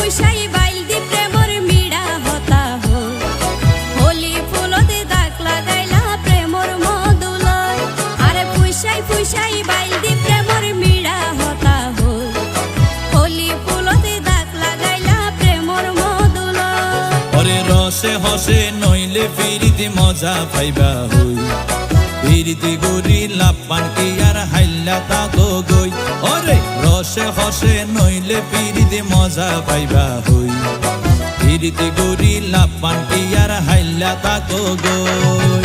পুষাই বাইল দি প্রেমর মিড়া হতা হো। হোলি ফুলতে দাগ লাগাইলা প্রেমর মদুলয়। আরে পুষাই পুষাই বাইল দি প্রেমর মিড়া হতা হো। হোলি ফুলতে দাগ লাগাইলা প্রেমর মদুলয়। আরে রসে হসে নইলে ফিরিতে মজা পাইবা হই। ফিরিতে গরি লাপান কি আর হাইল্লা তা গই। ওরে রসে হসে নইলে পিড়িতে মজা পাইবা হই। পিড়িতে গরি লাপান কি আর হাইলা তা গো গই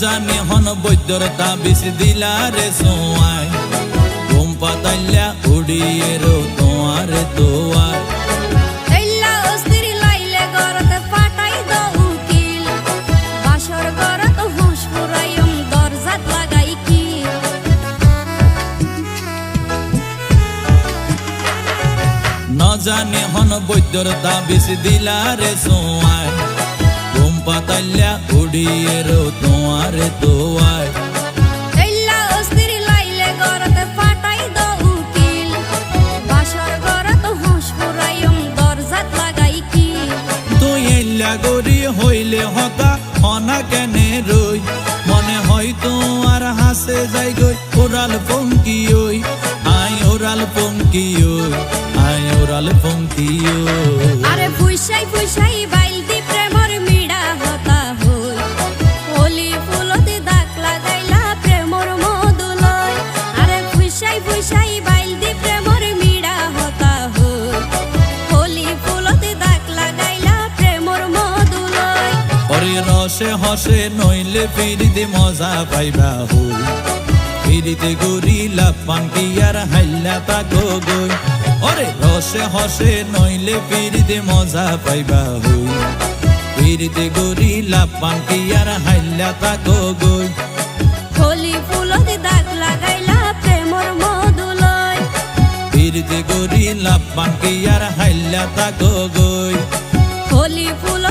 জানে হন বৈদ্যর তাবিজ দিলারে সোয়াই। ঘুম পাতাইলা উড়িয়ে রো তোমারে তোয়ার জানে হন বৈদ্যর তাবিজ দিলারে সোয়াই। ঘুম পাতাইলা উড়িয়ে রো তোমারে গরি হইলে হতা হনা কেনে রই মনে হয় তোমার হাসে যাই গই ওরাল পঙ্কি ওই আই ওরাল পঙ্কি ওই আই ওরাল পঙ্কি ওই আরে ফুইসাই ফুইসাই বাইল দি হসে নইলে ফিরিতে মজা পাইবা হই। ফিরিতে গরিলা পাঙ্কি আর হাইলা তাকো গই। ওরে রসে হসে নইলে ফিরিতে মজা পাইবা হই। ফিরিতে গরিলা পাঙ্কি আর হাইলা তাকো গই। হোলি ফুলতি দাগ লাগাইলা প্রেমর মধুলয়। ফিরিতে গরিলা আর হাইলা তাকো গই। হোলি প্রেমর